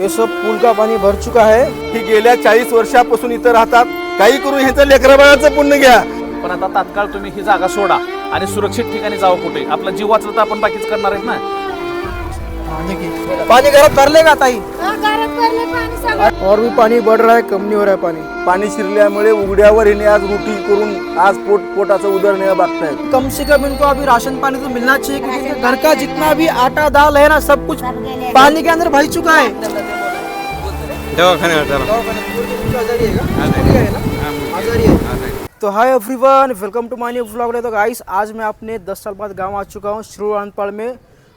ये सब पुल का पानी भर चुका है. ही गेल्या चाळीस वर्षापासून इथं राहतात. काही करून ह्यांचं लेकराबाळाचं पुण्य घ्या. पण आता तात्काळ तुम्ही ही जागा सोडा आणि सुरक्षित ठिकाणी जावं कुठे. आपला जीव वाचला तर आपण बाकीच करणार आहेत ना? हाँ, पानी घरात भर लेगा ताई? और भी पानी बढ़ रहा है कम नहीं हो रहा है पानी पाणी शिरल्यामुळे उघड्यावर येणे आज रोटी करून आज पोट पोटाचं उदरनिर्वाह बघतायत. कम से कम इनको अभी राशन पानी तो मिलना चाहिए क्योंकि घर का जितना भी आटा दाल है ना सब कुछ पानी के अंदर भर चुका है। तो hi everyone welcome to my new vlog तो गाइस आज मैं अपने 10 साल बाद गांव आ चुका हूँ श्रीरानपाल में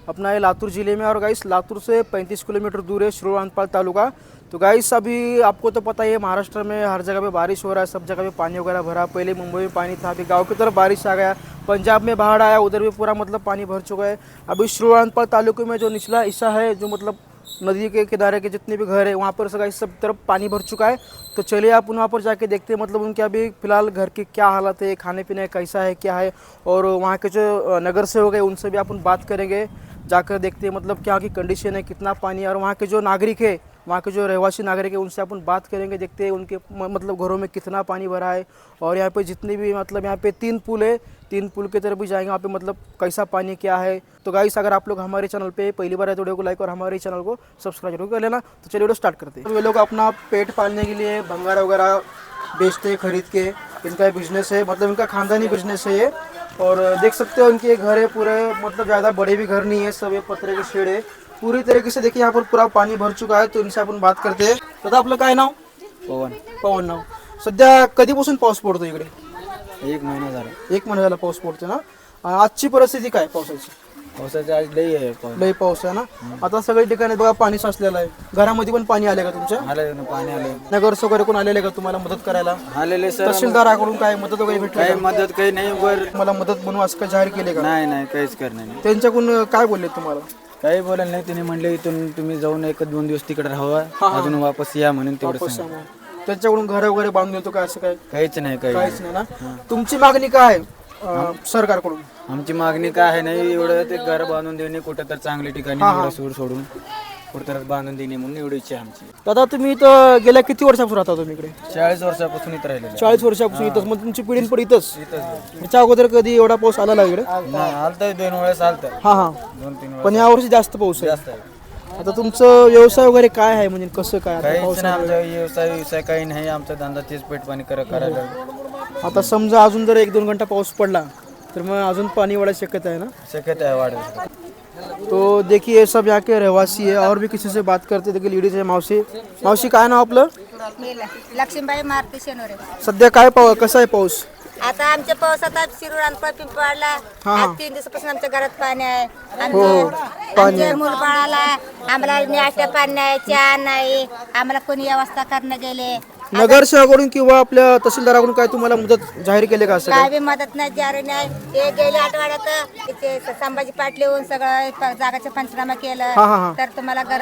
अपना ये लातूर ज़िले में। और गाइस लातूर से 35 किलोमीटर दूर है श्रीरानपाल तालुका। तो गाइस अभी आपको तो पता ही है, महाराष्ट्र में हर जगह पे बारिश हो रहा है, सब जगह पे पानी वगैरह भरा। पहले मुंबई में पानी था, अभी गाँव की तरफ़ बारिश आ गया। पंजाब में बाढ़ आया, उधर भी पूरा मतलब पानी भर चुका है। अभी श्रीरानपाल तालुके में जो निचला हिस्सा है, जो मतलब नदी के किनारे के जितने भी घर है, वहाँ पर सगा सब तरफ़ पानी भर चुका है। तो चलिए आप वहाँ पर जाके देखते हैं मतलब उनके अभी फ़िलहाल घर की क्या हालत है, खाने पीने कैसा है, क्या है। और वहाँ के जो नगर से हो गए, उनसे भी अपन बात करेंगे। जाकर देखते हैं मतलब क्या की कंडीशन है, कितना पानी है और वहाँ के जो नागरिक है, वहाँ के जो रहवासी नागरिक है, उनसे अपन बात करेंगे, देखते हैं उनके मतलब घरों में कितना पानी भरा है और यहाँ पे जितने भी मतलब यहाँ पे तीन पुल है, तीन पुल की तरफ़ भी जाएँगे, वहाँ पे मतलब कैसा पानी क्या है। तो गाइस अगर आप लोग हमारे चैनल पे पहली बार है तो वीडियो को लाइक और हमारे चैनल को सब्सक्राइब ज़रूर कर लेना। तो चलिए वीडियो स्टार्ट करते हैं। ये लोग अपना पेट पालने के लिए भंगारा वगैरह बेचते हैं, खरीद के। इनका बिज़नेस है मतलब इनका खानदानी बिज़नेस है ये। और देख सकते हो इनके घर है पूरे मतलब ज़्यादा बड़े भी घर नहीं है सब ये पत्रे के शेड है। पूरी तरीके से देखिए यहाँ पर पूरा पाणी भर चुका आहे तो इनसे आपण बात करते दादा आपलं काय नाव? पवन. पवन नाव. सध्या कधीपासून पाऊस पडतो इकडे? एक महिना झाला. एक महिना झाला पाऊस पडतो ना? आजची परिस्थिती काय पावसाची? पावसाचं आज लई आहे पाऊस. लई पाऊस आहे ना? आता सगळ्या ठिकाणी बघा पाणी साचलेलं आहे. घरामध्ये पण पाणी आले का तुमच्या? आले ना पाणी आले नगरसेवक वगैरे कोण आलेले का तुम्हाला मदत करायला? आलेले सर तहसीलदाराकडून काय मदत वगैरे भेटली काही? मदत काही नाही वर मला मदत म्हणून असं काय जाहीर केले का? नाही नाही काहीच करणार नाही. त्यांच्याकडून काय बोलले तुम्हाला? काही बोलायला नाही तिने म्हणले इथून तुम्ही जाऊन एक दोन दिवस तिकडे राहावा. अजून वापस या म्हणून तेवढं सांगा. त्यांच्याकडून घर वगैरे बांधून देतो काय असं काय? काहीच नाही काही काहीच नाही. ना? तुमची मागणी काय आहे? अं, सरकारकडून. आमची मागणी काय आहे नाही एवढं ते घर बांधून देणे कुठं तर चांगल्या ठिकाणी एवढं सूर सोडून कुठं तर बांधून देणे म्हणून एवढी इच्छा आहे आमची. दादा तुम्ही इथं गेल्या किती वर्षापासून राहता तुम्ही इकडे? चाळीस वर्षापासून इथं राहिलेलं चाळीस वर्षापासून इथंच. मग तुमची पिढी पण इथंच? त्याच्या अगोदर कधी एवढा पाऊस आला इकडे? नाही आलतं दोन वेळेस आलतं. हा हा. दोन तीन वेळेस पण या वर्षी जास्त पाऊस आहे. जास्त आहे. आता तुमचं व्यवसाय वगैरे काय आहे? म्हणजे कसं काय? आता काहीच पाऊस नाही आमचा व्यवसाय व्यवसाय काही नाही. आमचा धंदा तेच पेट पाणी कर करायला. आता समजा अजून जर एक दोन घंटा पाऊस पडला तर मग अजून पाणी वाढायची शक्यता आहे ना? शक्यता आहे वाढ तो देखिए ये सब यहाँ के रहवासी है और भी किसी से बात करते देखिए लेडीज है मावशी. मावशी काय नाव आपलं? लक्ष्मीबाई मारुती शेनोरे. सध्या काय पाऊ कसं आहे पाऊस? आता आमच्या पावसात शिरूर आणि पिंपळला हा, हा. आज तीन दिवसापासून आमच्या घरात पाणी आहे. हो, आमच्या आमच्या मुलबाळाला आम्हाला नाश्ता पाणी नाही चहा नाही. आम्हाला कोणी व्यवस्था करणं गेले. नगरसेवकडून किंवा आपल्या तहसीलदाराकडून काय तुम्हाला मदत जाहीर केले का असं काय काय बी मदत नाही जारी नाही. ते गेल्या आठवड्यात इथे संभाजी पाटील येऊन सगळं प- जागाचं पंचनामा हा, हा, केलं. तर तुम्हाला घर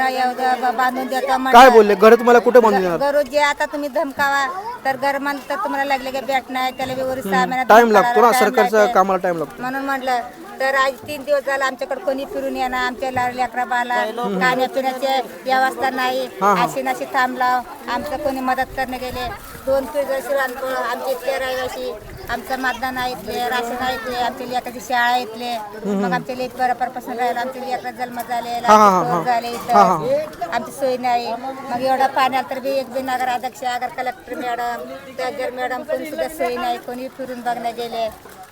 ब- बांधून देतो काय म्हणलं. बोलले? घर तुम्हाला कुठे बांधून देणार? गरु जे आता तुम्ही धमकावा तर घर तर तुम्हाला लागले की भेट नाही त्याला बी वरी सहा महिन्यात टाइम धमकावा, लागतो ना time सरकारच्या लागते. कामाला टाइम लागतो. म्हणून म्हटलं तर आज तीन दिवस झाला आमच्याकडे कोणी फिरून येणार आमच्या ला- लेकराबाला खाण्यापिण्याची व्यवस्था नाही. अशी नशी थांबलाव आमचं कोणी मदत करणे गेले. दोन पिढी आमचे इथले रहिवासी आमचं मतदान इथले राशन इथले आमच्या लेकराची शाळा इथले. मग आमचे लेक बरोबरपासून राहिलं. आमच्या लेकरा जन्म झाले झाले इथं. आमची सोय नाही. मग एवढा पाण्यात तर बी एक बी नगर अध्यक्ष अगर कलेक्टर मॅडम त्यागर मॅडम कोणी सुद्धा सोय नाही कोणी फिरून बघण्या गेले.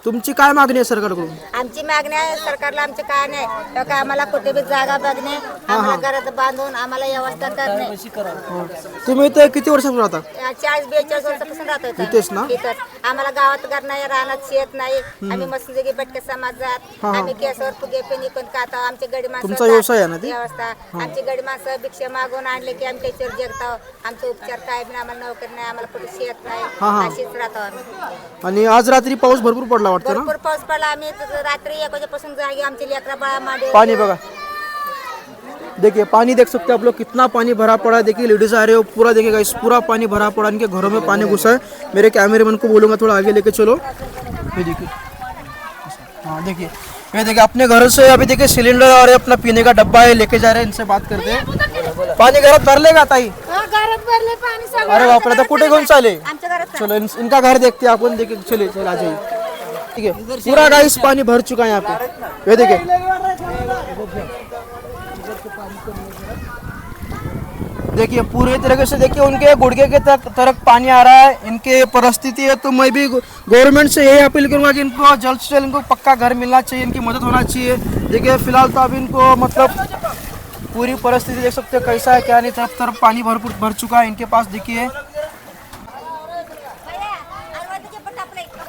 तुमची काय मागणी आहे सरकारकडून? आमची मागणी आहे सरकारला आमचे काय नाही. तर का आम्हाला कुठे बी जागा बघणे आम्हाला घरात बांधून आम्हाला व्यवस्था करणे. तुम्ही इथे किती वर्षापासून राहता? चाळीस बेचाळीस वर्षापासून राहतो इथं. इथेच ना? इथंच. आम्हाला गावात घर नाही रानात शेत नाही. आम्ही मस्तगी बटके समाजात. आम्ही केसवर फुगे पण खातो. आमची गडी माणसं तुमचा व्यवसाय आहे ना ते? व्यवस्था. आमची गडी माणसं भिक्षा मागून आणले की आम्ही त्याच्यावर जगतो. आमचे उपचार काय बी आम्हाला नोकरी नाही आम्हाला कुठे शेत नाही. अशीच राहतो आम्ही. आणि आज रात्री पाऊस भरपूर पडला वाटतं ना? भरपूर पाऊस पडला. आम्ही तर रात्री एक वाजेपासून जागी आमची लेकरा बाळा मांडी. पानी बघा. देखिए पानी देख सकते हैं आप लोग कितना पानी भरा पड़ा है देखिए लेडीज़ आ रहे हो पूरा देखिएगा इस पूरा पानी भरा पड़ा. है इनके घरों में पानी घुसा है मेरे कैमरेमैन को बोलूँगा थोड़ा आगे लेके चलो. ये देखिए हाँ देखिए. ये देखिए अपने घर से अभी देखिए सिलेंडर और अपना पीने का डब्बा है लेके जा रहे हैं इनसे बात करते हैं. पानी घरात भरले का ताई? घरात भरले पाणी सगळं अरे बापरे आता कुठे घेऊन चाले आमच्या घरात चलो इन- इनका घर देखते हैं अपन देखे चले चल आ जाइए. ठीक है पूरा गाइस पानी भर चुका है यहाँ पे। ये देखिए। देखिए पूरे तरीके से देखिए उनके गुड़गे के तक तरफ़ पानी आ रहा है इनके परिस्थिति है तो मैं भी गवर्नमेंट से यही अपील करूँगा कि इनको जल्द से जल्द इनको पक्का घर मिलना चाहिए इनकी मदद होना चाहिए। देखिए फ़िलहाल तो अभी इनको मतलब पूरी परिस्थिति देख सकते हो कैसा है क्या नहीं तरफ़ तरफ़ पानी भरपूर भर चुका है इनके पास देखिए।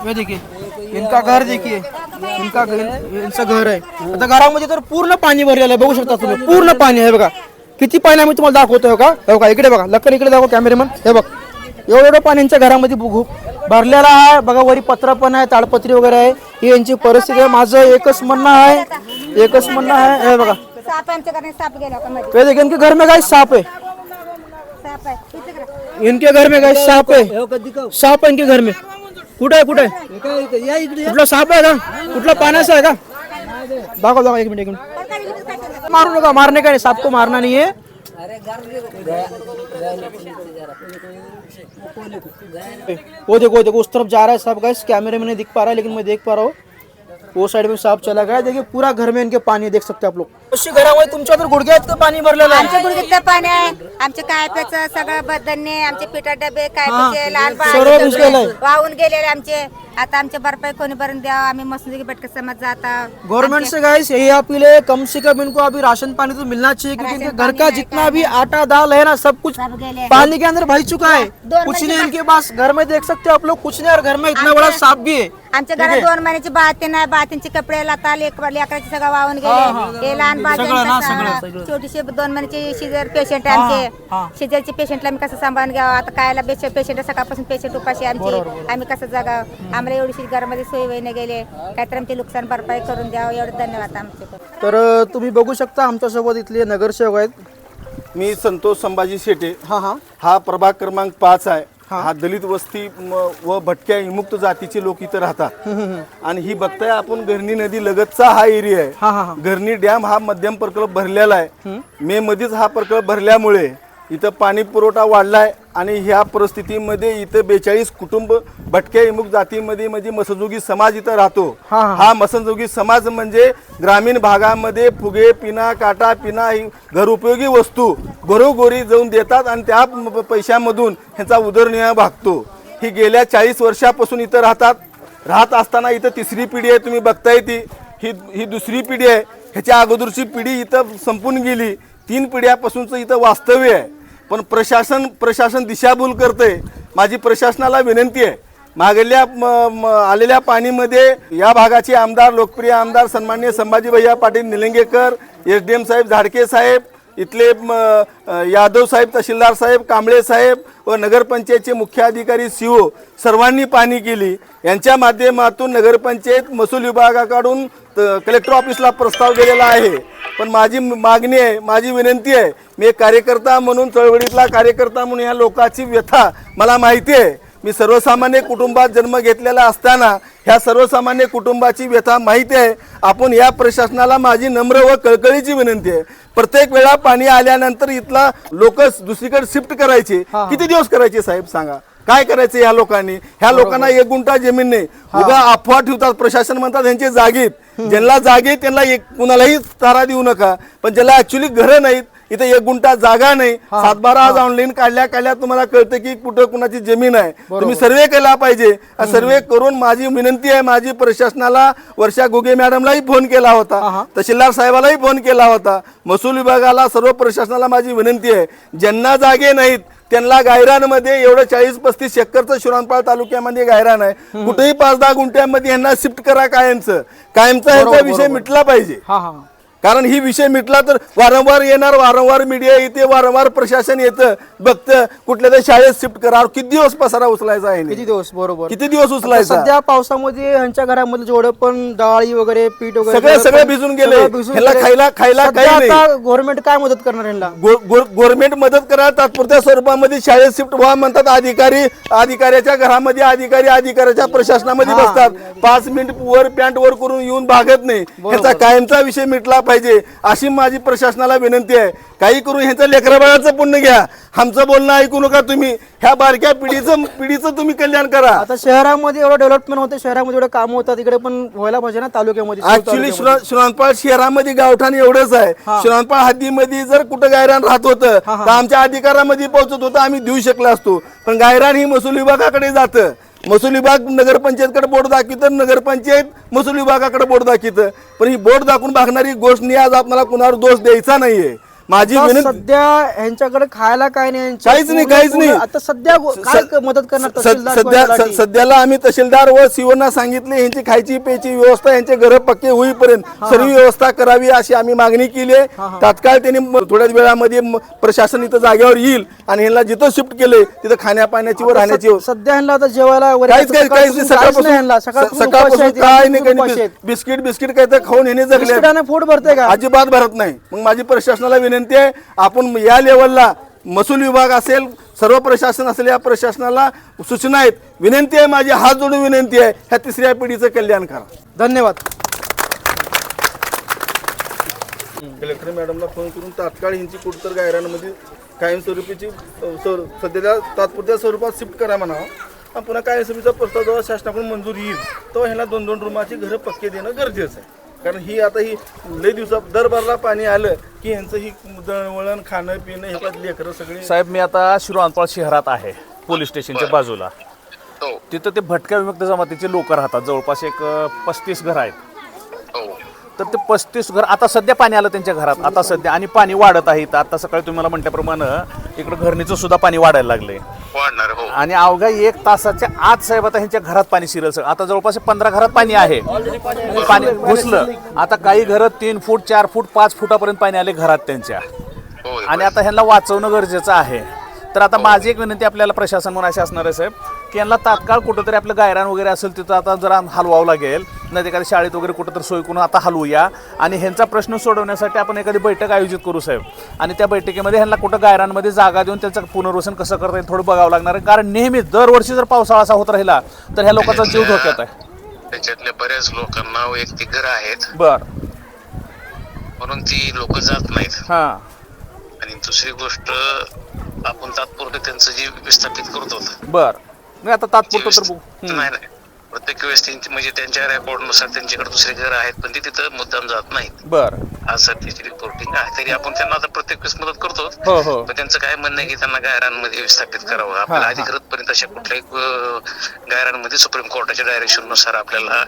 ये देखिए। इनका घर देखिए। इनका घर यांचं घर आहे. आता घरामध्ये तर पूर्ण पाणी भरलेलं आहे बघू शकता तुम्ही. पूर्ण पाणी आहे बघा. किती पाणी आहे मी तुम्हाला दाखवतोय हो का? हे बघा इकडे बघा. लक्कन इकडे दाखव कॅमेरामन हे बघ. एवढं एवढं पाणी यांच्या घरामध्ये बघू. भरलेलं आहे. बघा वरी पत्र पण आहे ताडपत्री वगैरे आहे. ही यांची परिस्थिती आहे. माझं एकच म्हणणं आहे. एकच म्हणणं आहे. हे बघा. साप आमच्या घरात साप गेला होता मध्ये. ये देखिए इनके घर में गाइस सांप है साप आहे. इथे करा. इनके घर में गाइस सांप है सांप है इनके घर में. कुठे आहे कुठे आहे? कुठला साप आहे का? कुठला पाण्याचा आहे का? दाखव दाखव एक मिनिट एक मिनिट. मारू नका मारने का नहीं सांप को मारना नहीं है वो देखो देखो उस तरफ़ जा रहा है सांप गाइस कैमरे में नहीं दिख पा रहा है लेकिन मैं देख पा रहा हूँ। वो साइड में सांप चला गया। देखिए पूरा घर में इनके पानी है, देख सकते हैं आप लोग। घरामध्ये तुमच्या तर गुडघ्यात पाणी भरलेलं आमच्या आहे गुडघ्यातलं पाणी आहे. आमचे काय प्याचं सगळं बदलणे आमचे पिठा डबे काय लहान सर्व बाळ भिजलेलं आहे. वाहून गेलेले आमचे. आता आमचे भरपाई कोणी भरून द्यावं? आम्ही मसुदी बैठक समज जाता. गवर्नमेंट से गाइस यही अपील है कम से कम इनको अभी राशन पानी तो मिलना चाहिए क्योंकि इनके घर का जितना भी आटा दाल है ना सब कुछ सब गेले पानी के अंदर भर चुका है। कुछ महीने नहीं इनके पास घर में देख सकते हो आप लोग कुछ नहीं और घर में इतना बड़ा सांप भी है। आमच्या घरात दोन महिन्याची बाती नाही बातींचे कपडे लता लेक लेकराचे सगळं वाहून गेले. हे लहान सगळं ना, सगळं, बाळ सगळं. छोटीशी दोन महिन्याची शिजर पेशंट आहे हा. आमचे. शिजरचे पेशंटला आम्ही कसं सांभाळून घ्यावं? आता कायला पेशंट सकाळपासून पेशंट उपाशी आमची. आम्ही कसं जगावं? आम्हाला एवढीशी घरामध्ये सोयी वहिने गेले. काहीतरी आमची नुकसान भरपाई करून द्यावं. एवढं धन्यवाद आमचे. तर अ, तुम्ही बघू शकता आमच्यासोबत इथले नगरसेवक आहेत. मी संतोष संभाजी शेटे. हा हा. हा प्रभाग क्रमांक पाच आहे. हा. दलित वस्ती व भटक्या विमुक्त जातीचे लोक इथं राहतात. आणि ही बघताय आपण घरणी नदी लगतचा हा एरिया. आहे. घरणी डॅम हा मध्यम प्रकल्प भरलेला आहे. मे मध्येच हा प्रकल्प भरल्यामुळे इथं पाणी पुरवठा वाढलाय आणि ह्या परिस्थितीमध्ये इथं बेचाळीस कुटुंब भटक्या विमुक्त जातीमध्ये म्हणजे मसजोगी समाज इथं राहतो. हा, मसनजोगी समाज म्हणजे ग्रामीण भागामध्ये फुगे पिना काटा पिना ही घरउपयोगी वस्तू घरोघरी जाऊन देतात आणि त्या पैशामधून ह्यांचा उदरनिर्वाह भागतो. ही गेल्या चाळीस वर्षापासून इथं राहतात. राहत असताना इथं तिसरी पिढी आहे तुम्ही बघताय ती. ही ही दुसरी पिढी आहे. ह्याच्या अगोदरची पिढी इथं संपून गेली. तीन पिढ्यापासूनचं इथं वास्तव्य आहे. पण प्रशासन प्रशासन दिशाभूल करतंय. माझी प्रशासनाला विनंती आहे. मागल्या म- म- आलेल्या पाणीमध्ये या भागाचे आमदार लोकप्रिय आमदार सन्माननीय संभाजी भैया Patil Nilangekar S D M साहेब झाडके साहेब इथले म, यादव साहेब तहसीलदार साहेब कांबळे साहेब व नगरपंचायतचे मुख्य अधिकारी ओ सर्वांनी पाहणी केली. यांच्या माध्यमातून नगरपंचायत महसूल विभागाकडून कलेक्टर ऑफिसला प्रस्ताव गेलेला आहे. पण माझी मागणी आहे माझी विनंती आहे मी एक कार्यकर्ता म्हणून चळवळीतला कार्यकर्ता म्हणून या लोकांची व्यथा मला माहिती आहे. मी सर्वसामान्य कुटुंबात जन्म घेतलेला असताना ह्या सर्वसामान्य कुटुंबाची व्यथा माहिती आहे. आपण या प्रशासनाला माझी नम्र व कळकळीची विनंती आहे. प्रत्येक वेळा पाणी आल्यानंतर इथला लोक दुसरीकडे शिफ्ट करायचे. किती दिवस करायचे साहेब सांगा? काय करायचं ह्या लोकांनी? ह्या लोकांना एक गुंठा जमीन नाही. उगा अफवा ठेवतात. प्रशासन म्हणतात यांचे जागेत. ज्यांना जागे त्यांना एक कुणालाही तारा देऊ नका. पण ज्याला ऍक्च्युली घरं नाहीत इथं एक गुंठा जागा नाही. सातबारा आज ऑनलाईन काढल्या काढल्या तुम्हाला कळतं की कुठं कुणाची जमीन आहे. तुम्ही सर्वे केला पाहिजे. सर्वे करून माझी विनंती आहे माझी प्रशासनाला वर्षा घुगे मॅडमलाही फोन केला होता. तहसीलदार साहेबालाही फोन केला होता. महसूल विभागाला सर्व प्रशासनाला माझी विनंती आहे. ज्यांना जागे नाहीत त्यांना गायरानमध्ये एवढं चाळीस पस्तीस एकरचं शिरांपाळ तालुक्यामध्ये गायरान आहे. कुठेही पाच दहा गुंठ्यामध्ये यांना शिफ्ट करा कायमचं. कायमचा ह्याचा विषय मिटला पाहिजे. हा हा. कारण ही विषय मिटला तर वारंवार येणार वारंवार मीडिया येते वारंवार प्रशासन येतं बघतं कुठल्या तरी शाळेत शिफ्ट करा किती दिवस पसारा उचलायचा आहे? किती? दिवस? बरोबर. किती दिवस उचलायचा? सध्या पावसामध्ये ह्यांच्या घरामध्ये जेवढं पण डाळी वगैरे पीठ वगैरे सगळे- सगळे भिजून गेले. ह्याला. खायला- खायला सध्या काही नाही. आता गव्हर्नमेंट काय मदत करणार यांना? गव्हर्नमेंट मदत करा तात्पुरत्या स्वरूपामध्ये शाळेत शिफ्ट व्हा म्हणतात अधिकारी. अधिकाऱ्याच्या घरामध्ये अधिकारी अधिकाऱ्याच्या प्रशासनामध्ये बसतात. पाच मिनिट वर पॅन्ट वर करून येऊन भागत नाही. ह्याचा कायमचा विषय मिटला पाहिजे. पाहिजे अशी माझी प्रशासनाला विनंती आहे. काही करून ह्यांचं लेकराबाळाचं पुण्य घ्या. आमचं बोलणं ऐकू नका तुम्ही. ह्या बारक्या पिढीचं पिढीचं तुम्ही कल्याण करा. आता शहरामध्ये एवढं डेव्हलपमेंट होते शहरामध्ये एवढं काम होतात इकडे पण व्हायला पाहिजे ना तालुक्यामध्ये. ऍक्च्युली. श्रीरामपाळ शहरामध्ये गावठाण एवढंच आहे. श्रीरामपाळ हद्दीमध्ये जर कुठं गायरान राहत होतं तर आमच्या अधिकारामध्ये पोहोचत होतं आम्ही देऊ शकलो असतो. पण गायरान ही महसूल विभागाकडे जातं. महसूल विभाग नगरपंचायतकडे बोर्ड दाखवितं नगरपंचायत महसूल विभागाकडे बोर्ड दाखवितं. पण ही बोर्ड दाखवून भागणारी गोष्ट नाही आज आपल्याला कुणावर दोष द्यायचा नाही आहे माझी आता विनंती सध्या ह्यांच्याकडे खायला काय नाही यांच्या काहीच नाही, पूर्ण- काहीच नाही. आता सध्या गो- काय स- मदत करणार स- तहसीलदार सध्या स-? सध्याला आम्ही तहसीलदार व सीओना सांगितले यांची खायची प्यायची व्यवस्था यांचे घर पक्के होईपर्यंत सर्व व्यवस्था करावी अशी आम्ही मागणी केली आहे तात्काळ त्यांनी म- थोड्याच वेळामध्ये म- प्रशासन इथं जागेवर येईल आणि ह्यांना जिथं शिफ्ट केले तिथं खाण्यापाण्याची व राहण्याची व्यवस्था- सध्या ह्यांना आता जेवायला वगैरे काहीच काही काहीच नाही सकाळपासून ह्यांना. सकाळपासून सकाळपासून उपाशी सकाळपासून आहेत, काय नाही काही. नाही बिस्किट बिस्किट काय तर खाऊन ह्याने जगले बिस्किटाने पोट भरते का अजिबात भरत नाही मग माझी प्रशासनाला विनंती आहे. आपण या लेवलला महसूल विभाग असेल सर्व प्रशासन असेल या प्रशासनाला सूचना आहेत. विनंती आहे माझी हात जोडून विनंती आहे. ह्या तिसऱ्या पिढीचं कल्याण करा. धन्यवाद. कलेक्टर मॅडमला फोन करून तात्काळ यांची कुठतर गायरांमध्ये कायमस्वरूपीची अ, स्वर- सध्याच्या तात्पुरत्या स्वरूपात शिफ्ट करा म्हणावं आणि पुन्हा कायमस्वरूपीचा प्रस्ताव जेव्हा शासनाकडून मंजूर येईल तेव्हा ह्याला दोन दोन रूमाची घरं पक्के देणं गरजेचं आहे. कारण ही आता ही लई दिवसात दरबारला पाणी आलं की यांचं ही दळणवळण खाणं पिणं हे लेकरं सगळे साहेब मी आता शिरोअनपाळ शहरात आहे पोलीस स्टेशनच्या बाजूला. हो. तिथं ते भटक्या विमुक्त जमातीचे लोक राहतात. जवळपास एक पस्तीस घर आहेत. हो. तर ते पस्तीस घर आता सध्या पाणी आलं त्यांच्या घरात. आता सध्या आणि पाणी वाढत आहे. आता सकाळी तुम्ही मला म्हटल्याप्रमाणे इकडं घरणीचं सुद्धा पाणी वाढायला लागले वाढणार हो. आणि अवघा एक तासाच्या आत साहेब आता ह्यांच्या घरात पाणी शिरल सगळं. आता जवळपास पंधरा घरात पाणी आहे. पाणी घुसलं. आता काही घरं तीन फूट चार फूट पाच फुटापर्यंत पाणी आले घरात त्यांच्या. होय आणि आता ह्यांना वाचवणं गरजेचं आहे. तर आता माझी एक विनंती आपल्याला प्रशासन म्हणून अशी असणार आहे साहेब. की यांना तात्काळ कुठंतरी आपलं गायरान वगैरे असेल तिथं आता जरा हलवावं लागेल. नाही एखाद्या शाळेत वगैरे कुठंतरी सोय करून आता हलवूया. आणि ह्यांचा प्रश्न सोडवण्यासाठी आपण एखादी बैठक आयोजित करू साहेब. आणि त्या बैठकीमध्ये ह्यांना कुठं गायरांमध्ये जागा देऊन त्यांचं पुनर्वसन कसं करता येईल थोडं बघावं लागणार आहे. कारण नेहमी दरवर्षी जर पावसाळा असा होत राहिला तर ह्या लोकांचा जीव धोक्यात आहे. त्याच्यातल्या बऱ्याच लोकांना वैयक्तिक घर आहेत. बर. म्हणून ती लोक जात नाहीत. हां. आणि दुसरी गोष्ट आपण तात्पुरते त्यांचं जे विस्थापित करतो बर. नाही आता तात्पुरतं तर बघू. नाही नाही. प्रत्येक वेळेस त्यांची म्हणजे त्यांच्या रेकॉर्डनुसार त्यांच्याकडे दुसरे घर आहेत पण ते तिथं मुद्दाम जात नाहीत. बर. आज सध्याची रिपोर्टिंग आहे. तरी आपण त्यांना आता प्रत्येक वेळेस मदत करतो. हो हो. पण त्यांचं काय म्हणणं आहे की त्यांना गायरांमध्ये विस्थापित करावं. आपल्याला अधिकृत पर्यंत अशा कुठल्याही अं, गायरांमध्ये सुप्रीम कोर्टाच्या डायरेक्शननुसार आपल्याला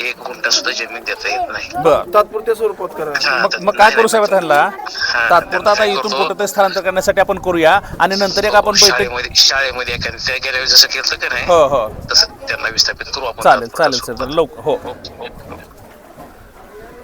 एक गुंठा सुद्धा जमीन देता येत नाही. बर. तात्पुरत्या स्वरूपात करा हा, मग तर मग काय करू साहेब त्यांना? हा, तात्पुरता आता इथून करतो? कुठं स्थलांतर करण्यासाठी आपण करूया आणि नंतर एक आपण बैठक शाळेमध्ये शाळेमध्ये एखाद्या त्या गेल्या वेळेस जसं केलं का नाही? हो हो. तसं त्यांना विस्थापित करू चालेल चालेल सर स्वरूपात. लवकर हो हो, हो, हो.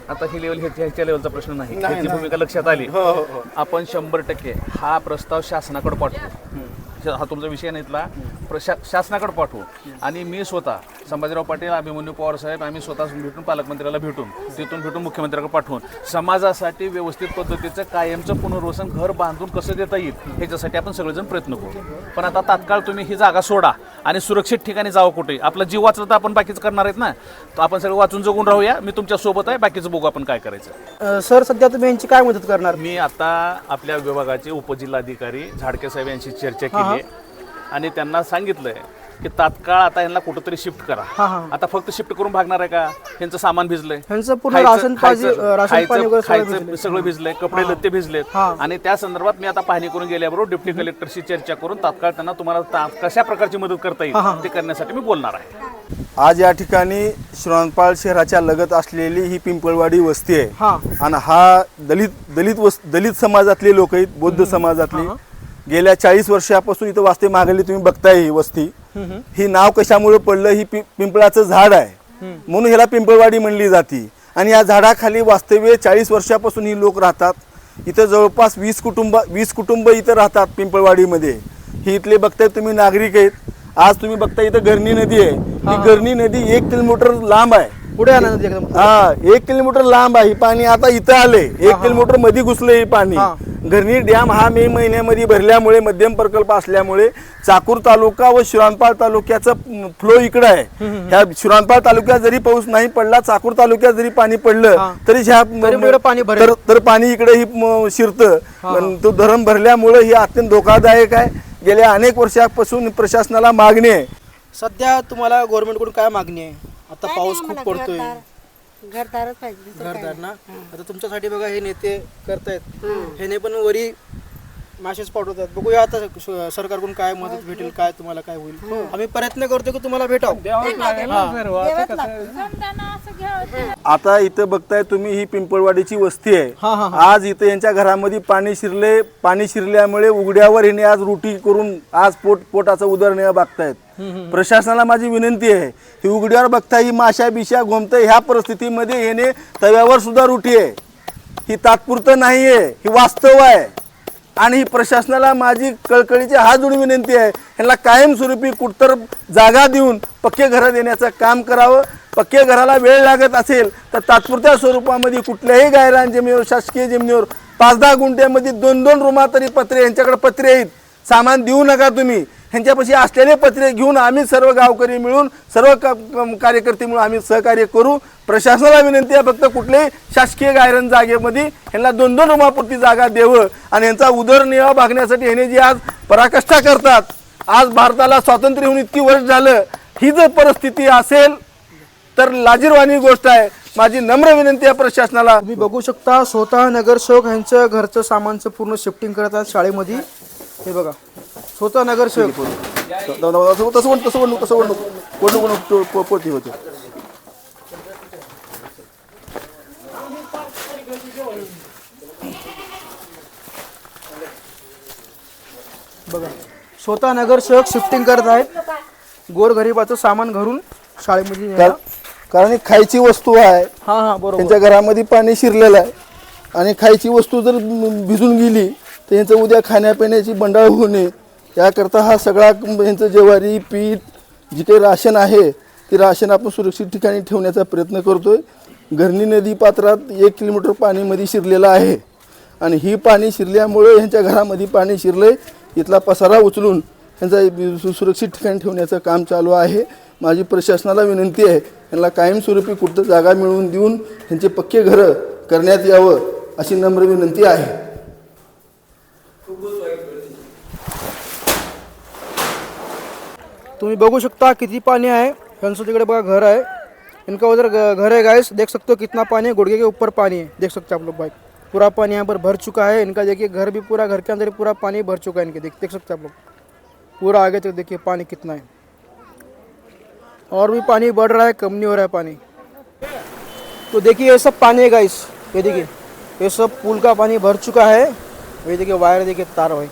आता ही लेवल ह्याच्या लेवलचा प्रश्न नाही. ह्याची भूमिका लक्षात आली. हो हो हो. आपण शंभर टक्के हा प्रस्ताव शासनाकडे पाठवू. श- हा तुमचा विषय नाही इथला. प्रशा शासनाकडे पाठवू. आणि मी स्वतः संभाजीराव पाटील अभिमन्यू पवार साहेब आम्ही स्वतः भेटून पालकमंत्र्याला भेटून तिथून भेटून मुख्यमंत्र्याकडे पाठवून समाजासाठी व्यवस्थित पद्धतीचं कायमचं पुनर्वसन घर बांधून कसं देता येईल ह्याच्यासाठी आपण सगळेजण प्रयत्न करू. पण आता तात्काळ तुम्ही ही जागा सोडा आणि सुरक्षित ठिकाणी जावं कुठे. आपला जीव वाचला तर आपण बाकीचं करणार आहेत ना? तर आपण सगळं वाचून जगून राहूया. मी तुमच्यासोबत आहे. बाकीचं बघू आपण काय करायचं. सर सध्या तुम्ही यांची काय मदत करणार? मी आता आपल्या विभागाचे उपजिल्हाधिकारी झाडके साहेब यांची चर्चा केली. आहे. आणि त्यांना सांगितलंय की तात्काळ आता यांना कुठंतरी शिफ्ट करा. हा, हा. आता फक्त शिफ्ट करून भागणार आहे का? यांचं सामान भिजलंय. ह्यांचं पूर्ण खायचं- राशन पाहिजे खायचं- राशन खायचं- पाणी वगैरे सगळं खायचं भिजलंय. सगळं भिजलंय. कपडे लत्ते भिजलेत. हा. आणि त्या संदर्भात मी आता पाहणी करून गेल्याबरोबर डिप्टी कलेक्टरशी चर्चा करून तात्काळ त्यांना तुम्हाला ता- कशा प्रकारची मदत करता येईल ते करण्यासाठी मी बोलणार आहे. आज या ठिकाणी श्रीरामपाळ शहराच्या लगत असलेली ही पिंपळवाडी वस्ती आहे. हा. आणि हा दलित दलित वस दलित समाजातले लोक आहेत बौद्ध समाजातली. गेल्या चाळीस वर्षापासून इथं वास्ते मागली तुम्ही बघताय ही वस्ती ही नाव कशामुळे पडलं? ही पिंपळाचं झाड आहे. म्हणून ह्याला पिंपळवाडी म्हणली जाते. आणि या झाडाखाली वास्तव्य चाळीस वर्षापासून ही लोक राहतात. इथं जवळपास वीस कुटुंब वीस कुटुंब इथं राहतात पिंपळवाडीमध्ये. ही इथले बघताय तुम्ही नागरिक आहेत. आज तुम्ही बघताय इथं गरणी नदी आहे. ही. गरणी नदी एक किलोमीटर लांब आहे. पुढे एकदम हा एक किलोमीटर लांब आहे पाणी. आता इथं आले. एक किलोमीटरमध्ये घुसलं हे पाणी. घरणी डॅम हा मे महिन्यामध्ये भरल्यामुळे मध्यम प्रकल्प असल्यामुळे चाकूर तालुका व शिराणपाळ तालुक्याचं फ्लो इकडं आहे. ह्या शिराणपाळ तालुक्यात जरी पाऊस नाही पडला चाकूर तालुक्यात जरी पाणी पडलं तरी ह्या पाणी. तर पाणी इकडे ही शिरतं. पण तो धरण भरल्यामुळे ही अत्यंत धोकादायक आहे. गेल्या अनेक वर्षापासून प्रशासनाला मागणी आहे. सध्या तुम्हाला गव्हर्नमेंटकडून काय मागणी आहे? आता पाऊस खूप पडतोय. घरदारच पाहिजे दुसरं काय घरदार ना आता तुमच्यासाठी बघा हे नेते करतायत. हे. ने पण वरी मॅसेज पाठवतात बघूया आता श- सरकारकडून काय मदत भेटेल काय तुम्हाला काय होईल. आम्ही प्रयत्न करतो की तुम्हाला भेटाव. आता इथं बघताय तुम्ही ही पिंपळवाडीची वस्ती हा, हा, आहे आज इथं यांच्या घरामध्ये पाणी शिरले पाणी शिरल्यामुळे उघड्यावर हिने आज रोटी करून आज पोट पोटाचं उदरनिर्वाह बघतायत प्रशासनाला माझी विनंती आहे ही उघड्यावर बघता ही माशा बिशा घोमतय ह्या परिस्थितीमध्ये येणे तव्यावर सुद्धा रोटी आहे. ही तात्पुरतं नाही आहे ही वास्तव आहे. आणि ही प्रशासनाला माझी कळकळीची हात जोडून विनंती आहे ह्याला कायमस्वरूपी कुठतर जागा देऊन पक्के घरं देण्याचं काम करावं. पक्के घराला वेळ लागत असेल तर तात्पुरत्या स्वरूपामध्ये कुठल्याही गायरान जमिनीवर शासकीय जमिनीवर पाच दहा गुंठ्यामध्ये दोन दोन रुमा तरी पत्रे यांच्याकडे पत्रे आहेत. सामान देऊ नका तुम्ही. ह्यांच्यापाशी असलेले पत्रे घेऊन आम्ही सर्व गावकरी मिळून सर्व कार्यकर्ते मिळून आम्ही सहकार्य करू. प्रशासनाला विनंती आहे फक्त कुठल्याही शासकीय गायरन जागेमध्ये ह्यांना दोन दोन रुमापुरती जागा द्यावं आणि यांचा उदरनिर्वाह भागण्यासाठी ह्याने जी आज पराकष्ठा करतात आज भारताला स्वातंत्र्य होऊन इतकी वर्ष झालं ही जर परिस्थिती असेल तर लाजीरवाणी गोष्ट आहे. माझी नम्र विनंती आहे प्रशासनाला. तुम्ही बघू शकता स्वतः नगरसेवक ह्यांचं घरचं सामानचं पूर्ण शिफ्टिंग करतात शाळेमध्ये. हे बघा. स्वतः नगरसेवक तसं तसं तसं म्हण तसं म्हणू तसं म्हणू कोण कोण पो- पोटी होते? बघा स्वतः नगरसेवक शिफ्टिंग करत आहेत. गोरगरिबाचं सामान घरून शाळेमध्ये न्यायला. कारण ही खायची वस्तू आहे. हा हा बरोबर. त्यांच्या घरामध्ये पाणी शिरलेलं आहे. आणि खायची वस्तू जर भिजून गेली तर यांचं उद्या खाण्यापिण्याची बंडाळ होणे त्याकरता हा सगळा यांचं ज्वारी पीठ जे काही राशन आहे ते राशन आपण सुरक्षित ठिकाणी ठेवण्याचा प्रयत्न करतोय. घरणी नदी पात्रात एक किलोमीटर पाणीमध्ये शिरलेलं आहे. आणि ही पाणी शिरल्यामुळे ह्यांच्या घरामध्ये पाणी शिरलंय. इथला पसारा उचलून ह्यांचा सु- सुरक्षित ठिकाणी ठेवण्याचं काम चालू आहे. माझी प्रशासनाला विनंती आहे यांना कायमस्वरूपी कुठं जागा मिळवून देऊन ह्यांचे पक्के घरं करण्यात यावं अशी नम्र विनंती आहे. तुम्ही बघू शकता किती पानी है यांचं तिकडे बघा घर है इनका उधर घर है गाइस देख सकते हो कितना पानी है गुड़गे के ऊपर पानी है देख सकते हो आप लोग भाई. पूरा पानी यहाँ पर भर चुका है. इनका देखिए घर भी पूरा, घर के अंदर पूरा पानी भर चुका है इनके देख देख सकते हो आप लोग. पूरा आगे तक देखिए पानी कितना है. और भी पानी बढ़ रहा है, कम नहीं हो रहा है पानी. तो देखिए ये सब पानी है गाइस ये देखिए, ये सब पुल का पानी भर चुका है. ये देखिए वायर देखिए तार भाई.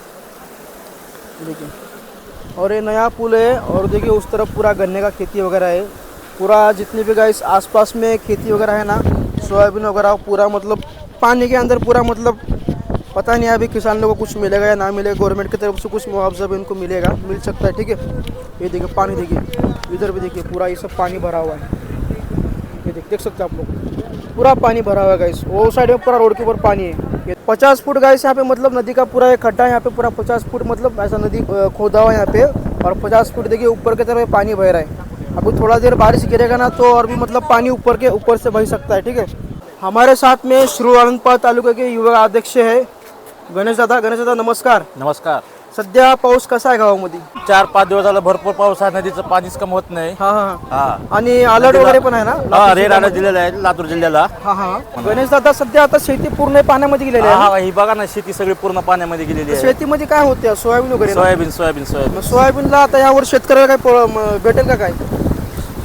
देखिए। और ये नया पुल है और देखिए उस तरफ़ पूरा गन्ने का खेती वगैरह है। पूरा जितने भी गाइस आसपास में खेती वगैरह है ना, सोयाबीन वगैरह पूरा मतलब पानी के अंदर पूरा मतलब पता नहीं अभी किसान लोगों को कुछ मिलेगा या ना मिलेगा गवर्नमेंट की तरफ़ से कुछ मुआवजा भी उनको मिलेगा, मिल सकता है, ठीक है? ये देखिए पानी देखिए, इधर भी देखिए पूरा ये सब पानी भरा हुआ है। ये देख देख सकते हैं आप लोग? पूरा पानी भरा हुआ है गाइस वो साइड में पूरा रोड के ऊपर पानी है। पचास फुट गाइस यहाँ पे मतलब नदी का पूरा एक खड्डा यहाँ पे पूरा पचास फुट मतलब ऐसा नदी खोदा हुआ है यहाँ पे और पचास फुट देखिए ऊपर की तरफ पानी बह रहा है। अभी थोड़ा देर बारिश गिरेगा ना तो और भी मतलब पानी ऊपर के ऊपर से बह सकता है ठीक है? हमारे साथ में श्री आनंदपाल तालुका के युवा अध्यक्ष है। गणेश दादा गणेश दादा नमस्कार। नमस्कार। सध्या पाऊस कसा आहे गावामध्ये? चार पाच दिवस झालं भरपूर पाऊस आहे नदीचं पाणीच कम होत नाही. हा हा. हा. हा आणि अलर्ट वगैरे पण आहे ना? हा रेड अलर्ट? दिलेला आहे लातूर जिल्ह्याला. हा हा. गणेश दादा सध्या आता शेती पूर्ण पाण्यामध्ये गेलेली आहे हा ही बघा ना शेती सगळी पूर्ण पाण्यामध्ये गेलेली आहे. शेतीमध्ये काय होते? सोयाबीन वगैरे ना? Soybean soybean soybean. मग सोयाबीनला आता यावर शेतकऱ्याला काय प- म- भेटेल का काय?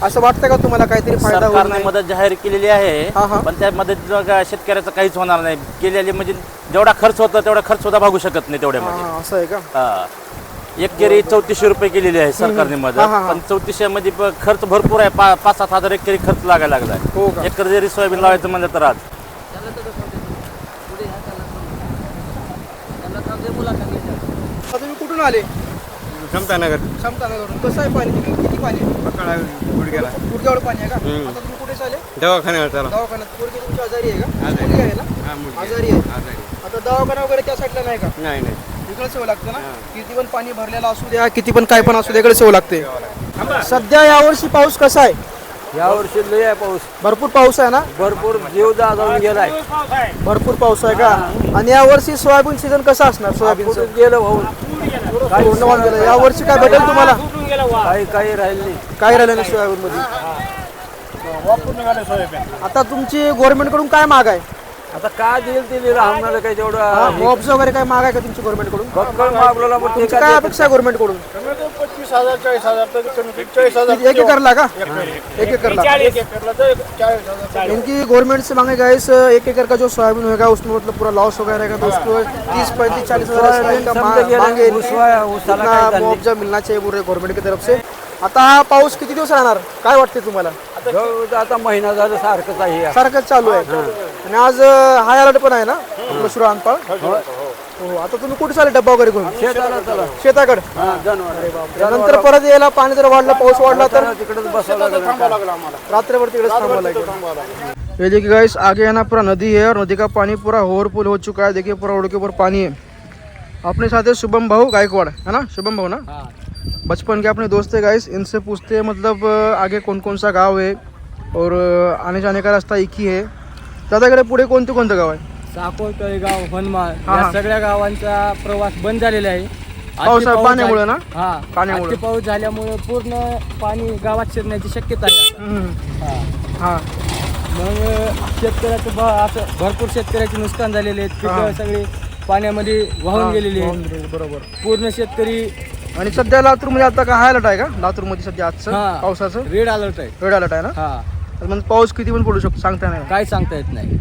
असं वाटतं का तुम्हाला काहीतरी फायदा होईल सरकारने मदत जाहीर केलेली हा, हा. आहे पण त्या मदतीचं काय शेतकऱ्याचं काहीच होणार नाही. केलेली म्हणजे जेवढा खर्च होता तेवढा खर्च सुद्धा भागू शकत नाही तेवढ्यामध्ये असं आहे का? हा. एक केरी चौतीसशे रुपये केलेली आहे सरकारने मदत हा, हा, हा. पण चौतीसशे मध्ये प- खर्च भरपूर आहे. पा- पाच सात हजार एक केरी खर्च लागायला लागलाय. हो का? एकर जरी सोयाबीन लावायचं म्हणलं तर आज. आता तुम्ही कुठून आले? समतानगर. समतानगरून कसं आहे पाणी? किती पाणी आहे? गुडघ्याला. गुडघ्यावर पाणी आहे का? आता तुम्ही कुठे चाले दवाखान्यावर चला दवाखान्यात. पोरगी तुमची आजारी आहे का? मुलगी आहे ना हा मुलगी आजारी आहे. आजारी आता दवाखाना वगैरे त्या साईडला नाही का? नाही नाही. इकडे सेव लागते ना? किती पण पाणी भरलेलं असू द्या किती पण काय पण असू द्या इकडे सेव लागते. सध्या यावर्षी पाऊस कसा आहे? यावर्षी लय आहे पाऊस. भरपूर पाऊस आहे ना? भरपूर जीव जाऊन गेलाय. भरपूर पाऊस आहे का? आणि यावर्षी सोयाबीन सीझन कसा असणार सोयाबीनचं? गेलं भाऊ. पूर्ण वाहून गेलं. यावर्षी काय भेटेल तुम्हाला? काही काही राहिलं नाही. काय राहिलं नाही सोयाबीन. मध्ये आता तुमची गव्हर्नमेंटकडून काय माग आहे? आता काय देईल ते दिलं आम्हाला काही तेवढं मॉब्स वगैरे काय माग आहे का तुमची गव्हर्नमेंटकडून? मागवला पण ते तुमची काय काय अपेक्षा आहे गव्हर्नमेंटकडून? किती- एक एकरला का एक एकरला इनकी गवर्नमेंट से मांगे गए इस एक एकड़ का जो सोयाबीन होगा उसमें मतलब पूरा लॉस हो गया रहेगा तो उसको तीस पैंतीस चालीस हजार का मांगे उसवा- उसाला झालं. मुआवजा मिलना चाहिए रहे गवर्नमेंट की तरफ से आता हा पाऊस किती दिवस राहणार? काय वाटते तुम्हाला? जवळ आता महिना झाला सारखंच आहे. सारखंच चालू आहे. आणि आज हाय अलर्ट पण आहे ना आपलं सुरू अनपाळ हो आता तुम्ही कुठे चालले डब्बा वगैरे घेऊन? शेताकडे? हा, जनावर. नंतर परत यायला पाणी जर वाढलं पाऊस वाढला तर? तिकडेच बसावं लागलं रात्रभर तिकड़े थांबा लगेगा ये देखिए गाइस आगे ना पूरा नदी है और नदी का पानी पूरा ओवरफुल हो चुका है देखिए पूरा रोड के ऊपर पानी है अपने साथ है शुभम भाऊ गायकवाड़ है ना? शुभम भाऊ ना? बचपन के अपने दोस्त है गाइस इनसे पूछते हैं मतलब आगे कौन कौन सा गाव है? और आने जाने का रास्ता एक ही है। दादाकडे पुढे कोणते कोणतं गाव आहे? साकोर तळेगाव हनुमान. हा, या हा. सगळ्या गावांचा प्रवास बंद झालेला आहे. पाऊस पाण्यामुळे ना? हा पाण्यामुळे. पाऊस झाल्यामुळे पूर्ण पाणी गावात शिरण्याची शक्यता आहे आता. हम्म. हा. मग शेतकऱ्याचं भ- असं भरपूर शेतकऱ्याचे नुकसान झालेले आहेत. हा. पिकं सगळी पाण्यामध्ये वाहून गेलेली वाहून आहेत गेलेली, बरोबर. पूर्ण शेतकरी आणि सध्या लातूरमध्ये आता काय हाय अलर्ट आहे का? लातूरमध्ये सध्या आजचं हा. पावसाचं? रेड अलर्ट आहे. रेड अलर्ट आहे ना? हा. तर म्हणजे पाऊस किती पण पडू शकतो सांगता नाही. काय सांगता येत नाही.